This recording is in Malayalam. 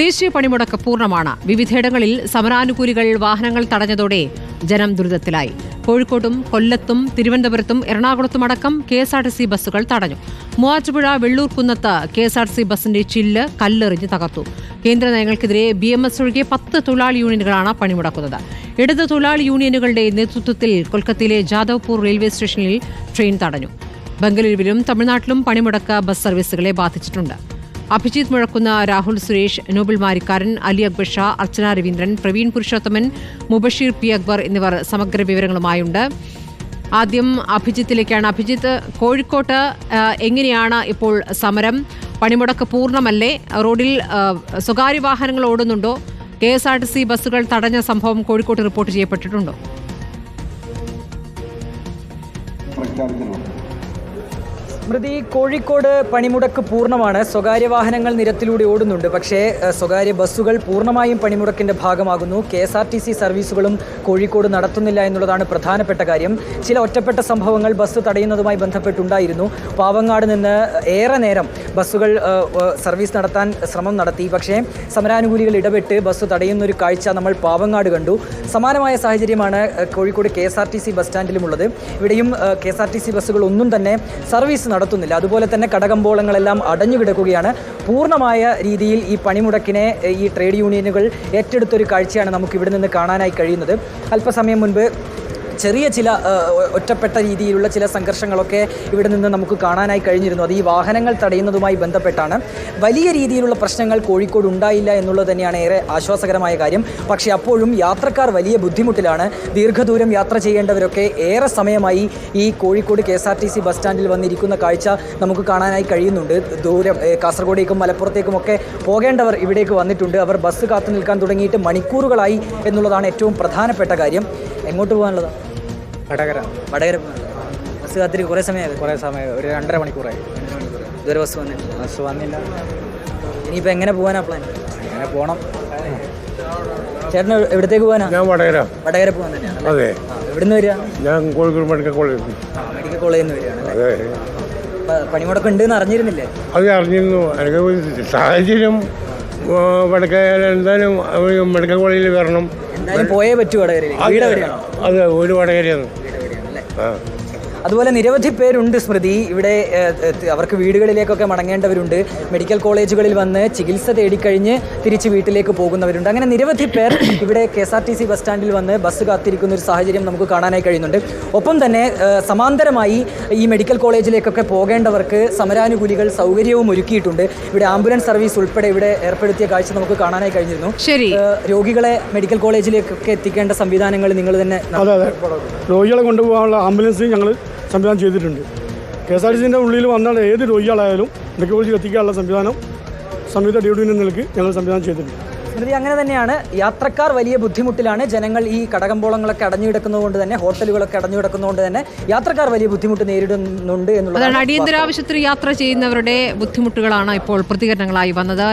ദേശീയ പണിമുടക്ക് പൂർണമാണ്. വിവിധയിടങ്ങളിൽ സമരാനുകൂലികൾ വാഹനങ്ങൾ തടഞ്ഞതോടെ ജനം ദുരിതത്തിലായി. കോഴിക്കോട്ടും കൊല്ലത്തും തിരുവനന്തപുരത്തും എറണാകുളത്തുമടക്കം K S R T C ബസ്സുകൾ തടഞ്ഞു. Muvattupuzha വെള്ളൂർക്കുന്നത്ത് K S R T C ബസിന്റെ ചില്ല് കല്ലെറിഞ്ഞ് തകർത്തു. കേന്ദ്ര നയങ്ങൾക്കെതിരെ ബി എം എസ് ഒഴികെ പത്ത് തൊഴിലാളി യൂണിയനുകളാണ് പണിമുടക്കുന്നത്. ഇടത് തൊഴിലാളി യൂണിയനുകളുടെ നേതൃത്വത്തിൽ കൊൽക്കത്തയിലെ ജാദവ്പൂർ റെയിൽവേ സ്റ്റേഷനിൽ ട്രെയിൻ തടഞ്ഞു. ബംഗളൂരുവിലും തമിഴ്നാട്ടിലും പണിമുടക്ക് ബസ് സർവീസുകളെ ബാധിച്ചിട്ടുണ്ട്. അഭിജിത്ത് മുഴക്കുന്ന രാഹുൽ സുരേഷ് നോബിൾ മാരിക്കാരൻ അലി അക്ബർ ഷാ അർച്ചന രവീന്ദ്രൻ പ്രവീൺ പുരുഷോത്തമൻ മുബഷീർ പി അക്ബർ എന്നിവർ സമഗ്ര വിവരങ്ങളുമായുണ്ട്. ആദ്യം അഭിജിത്തിലേക്കാണ്. അഭിജിത്ത് കോഴിക്കോട്ട് എങ്ങനെയാണ് ഇപ്പോൾ സമരം? പണിമുടക്ക് പൂർണമല്ലേ? റോഡിൽ സ്വകാര്യ വാഹനങ്ങൾ ഓടുന്നുണ്ടോ? K S R T C ബസ്സുകൾ തടഞ്ഞ സംഭവം കോഴിക്കോട്ട് റിപ്പോർട്ട് ചെയ്യപ്പെട്ടിട്ടുണ്ടോ? സ്മൃതി കോഴിക്കോട് പണിമുടക്ക് പൂർണമാണ്. സ്വകാര്യ വാഹനങ്ങൾ നിരത്തിലൂടെ ഓടുന്നുണ്ട്. പക്ഷേ സ്വകാര്യ ബസ്സുകൾ പൂർണമായും പണിമുടക്കിന്റെ ഭാഗമാകുന്നു. K S R T C സർവീസുകളും കോഴിക്കോട് നടത്തുന്നില്ല എന്നുള്ളതാണ് പ്രധാനപ്പെട്ട കാര്യം. ചില ഒറ്റപ്പെട്ട സംഭവങ്ങൾ ബസ് തടയുന്നതുമായി ബന്ധപ്പെട്ടുണ്ടായിരുന്നു. പാവങ്ങാട് നിന്ന് ഏറെ നേരം ബസ്സുകൾ സർവീസ് നടത്താൻ ശ്രമം നടത്തി. പക്ഷേ സമരാനുകൂലികൾ ഇടപെട്ട് ബസ് തടയുന്ന ഒരു കാഴ്ച നമ്മൾ പാവങ്ങാട് കണ്ടു. സമാനമായ സാഹചര്യമാണ് Kozhikode K S R T C bus സ്റ്റാൻഡിലുമുള്ളത്. ഇവിടെയും K S R T C ബസ്സുകൾ ഒന്നും തന്നെ സർവീസ് നടത്തുന്നില്ല. അതുപോലെ തന്നെ കടകമ്പോളങ്ങളെല്ലാം അടഞ്ഞു കിടക്കുകയാണ്. പൂർണമായ രീതിയിൽ ഈ പണിമുടക്കിനെ ഈ ട്രേഡ് യൂണിയനുകൾ ഏറ്റെടുത്തൊരു കാഴ്ചയാണ് നമുക്ക് ഇവിടെ നിന്ന് കാണാനായി കഴിയുന്നത്. അല്പസമയം മുൻപ് ചെറിയ ചില ഒറ്റപ്പെട്ട രീതിയിലുള്ള ചില സംഘർഷങ്ങളൊക്കെ ഇവിടെ നിന്ന് നമുക്ക് കാണാനായി കഴിഞ്ഞിരുന്നു. അത് ഈ വാഹനങ്ങൾ തടയുന്നതുമായി ബന്ധപ്പെട്ടാണ്. വലിയ രീതിയിലുള്ള പ്രശ്നങ്ങൾ കോഴിക്കോട് ഉണ്ടായില്ല എന്നുള്ളത് തന്നെയാണ് ഏറെ ആശ്വാസകരമായ കാര്യം. പക്ഷേ അപ്പോഴും യാത്രക്കാർ വലിയ ബുദ്ധിമുട്ടിലാണ്. ദീർഘദൂരം യാത്ര ചെയ്യേണ്ടവരൊക്കെ ഏറെ സമയമായി ഈ Kozhikode K S R T C bus സ്റ്റാൻഡിൽ വന്നിരിക്കുന്ന കാഴ്ച നമുക്ക് കാണാനായി കഴിയുന്നുണ്ട്. ദൂരം കാസർഗോഡേക്കും മലപ്പുറത്തേക്കും ഒക്കെ പോകേണ്ടവർ ഇവിടേക്ക് വന്നിട്ടുണ്ട്. അവർ ബസ് കാത്തു നിൽക്കാൻ തുടങ്ങിയിട്ട് മണിക്കൂറുകളായി എന്നുള്ളതാണ് ഏറ്റവും പ്രധാനപ്പെട്ട കാര്യം. എങ്ങോട്ട് പോകാനുള്ളത്? വടകര. വടകര ബസ് കാത്തിരി കുറേ സമയമായി. കുറേ സമയം ഒരു രണ്ടര മണിക്കൂറായി. ഇതുവരെ ബസ് വന്നില്ല. ബസ് വന്നില്ല. ഇനിയിപ്പോൾ എങ്ങനെ പോകാനാ പ്ലാൻ എങ്ങനെ പോകണം ചേട്ടൻ എവ്- എവിടത്തേക്ക് പോകാനാ ഞാൻ വടകര. വടകര പോകാൻ തന്നെയാണ് അതെ. എവിടുന്ന് വരിക? ഞാൻ കോഴിക്കോട് മെഡിക്കൽ കോളേജ് മെഡിക്കൽ കോളേജിൽ നിന്ന് വരികയാണ് പണിമുടക്കം ഉണ്ടെന്ന് അറിഞ്ഞിരുന്നില്ലേ? അത് അറിഞ്ഞിരുന്നു. എനിക്ക് സാഹചര്യം വടക്കേ എന്തായാലും മെഡിക്കൽ കോളേജിൽ വരണം. പോയേ പറ്റൂ അതെ ഒരു വടകരയാണ്. ആ. അതുപോലെ നിരവധി പേരുണ്ട് സ്മൃതി. ഇവിടെ അവർക്ക് വീടുകളിലേക്കൊക്കെ മടങ്ങേണ്ടവരുണ്ട്. മെഡിക്കൽ കോളേജുകളിൽ വന്ന് ചികിത്സ തേടിക്കഴിഞ്ഞ് തിരിച്ച് വീട്ടിലേക്ക് പോകുന്നവരുണ്ട്. അങ്ങനെ നിരവധി പേർ ഇവിടെ K S R T C bus സ്റ്റാൻഡിൽ വന്ന് ബസ് കാത്തിരിക്കുന്ന ഒരു സാഹചര്യം നമുക്ക് കാണാനായി കഴിയുന്നുണ്ട്. ഒപ്പം തന്നെ സമാന്തരമായി ഈ മെഡിക്കൽ കോളേജിലേക്കൊക്കെ പോകേണ്ടവർക്ക് സമരാനുകൂലികൾ സൗകര്യവും ഒരുക്കിയിട്ടുണ്ട്. ഇവിടെ ആംബുലൻസ് സർവീസ് ഉൾപ്പെടെ ഇവിടെ ഏർപ്പെടുത്തിയ കാഴ്ച നമുക്ക് കാണാനായി കഴിഞ്ഞിരുന്നു. ശരി. രോഗികളെ മെഡിക്കൽ കോളേജിലേക്കൊക്കെ എത്തിക്കേണ്ട സംവിധാനങ്ങൾ നിങ്ങൾ തന്നെ അതെ അതെ. രോഗികളെ കൊണ്ടുപോകാനുള്ള ആംബുലൻസ് ഞങ്ങൾ സംവിധാനം ചെയ്തിട്ടുണ്ട്. കെ എസ് ആർ ടി സിന്റെ ഉള്ളിൽ വന്നാൽ ഏത് രോഗികളായാലും മെഡിക്കൽ കോളേജിൽ എത്തിക്കാനുള്ള സംവിധാനം സംയുക്ത ഡ്യൂട്ടി നിലയ്ക്ക് ഞങ്ങൾ സംവിധാനം ചെയ്തിട്ടുണ്ട്. സ്മൃതി അങ്ങനെ തന്നെയാണ് യാത്രക്കാർ വലിയ ബുദ്ധിമുട്ടിലാണ് ജനങ്ങൾ ഈ കടകമ്പോളങ്ങളൊക്കെ അടഞ്ഞു കിടക്കുന്നതുകൊണ്ട് തന്നെ ഹോട്ടലുകളൊക്കെ അടഞ്ഞു കിടക്കുന്നതുകൊണ്ട് തന്നെ യാത്രക്കാർ വലിയ ബുദ്ധിമുട്ട് നേരിടുന്നുണ്ട് എന്നുള്ളതാണ് അടിയന്തരാവശ്യത്തിന് യാത്ര ചെയ്യുന്നവരുടെ ബുദ്ധിമുട്ടുകളാണ് ഇപ്പോൾ പ്രതികരണങ്ങളായി വന്നത്.